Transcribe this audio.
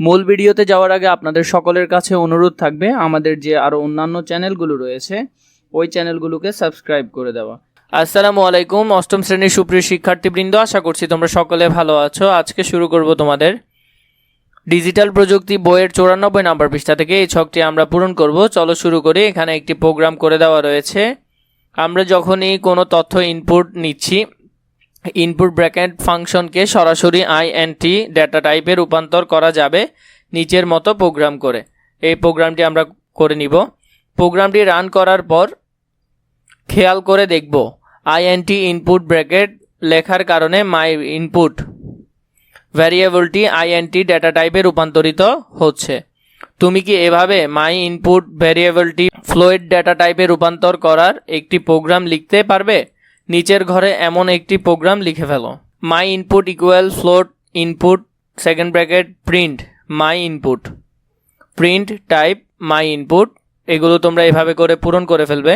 মূল ভিডিওতে যাওয়ার আগে আপনাদের সকলের কাছে অনুরোধ থাকবে, আমাদের যে আরও অন্যান্য চ্যানেলগুলো রয়েছে, ওই চ্যানেলগুলোকে সাবস্ক্রাইব করে দেওয়া। আসসালামু আলাইকুম, অষ্টম শ্রেণির সুপ্রিয় শিক্ষার্থীবৃন্দ, আশা করছি তোমরা সকলে ভালো আছো। আজকে শুরু করব তোমাদের ডিজিটাল প্রযুক্তি বইয়ের চৌরানব্বই নাম্বার পৃষ্ঠা থেকে। এই ছকটি আমরা পূরণ করব। চলো শুরু করি। এখানে একটি প্রোগ্রাম করে দেওয়া রয়েছে। আমরা যখনই কোনো তথ্য ইনপুট নিচ্ছি ইনপুট ব্র্যাকেট ফাংশনকে সরাসরি আইএনটি ডেটা টাইপে রূপান্তর করা যাবে নিচের মতো প্রোগ্রাম করে। এই প্রোগ্রামটি আমরা করে নিব। প্রোগ্রামটি রান করার পর খেয়াল করে দেখব আইএনটি ইনপুট ব্র্যাকেট লেখার কারণে মাই ইনপুট ভ্যারিয়েবলটি আইএনটি ডেটা টাইপে রূপান্তরিত হচ্ছে। তুমি কি এভাবে মাই ইনপুট ভ্যারিয়েবলটি ফ্লোয়েড ডেটা টাইপে রূপান্তর করার একটি প্রোগ্রাম লিখতে পারবে? নিচের ঘরে এমন একটি প্রোগ্রাম লিখে ফেলো। My input equal float input second bracket print my input print type my input এগুলো তোমরা এভাবে করে পূরণ করে ফেলবে।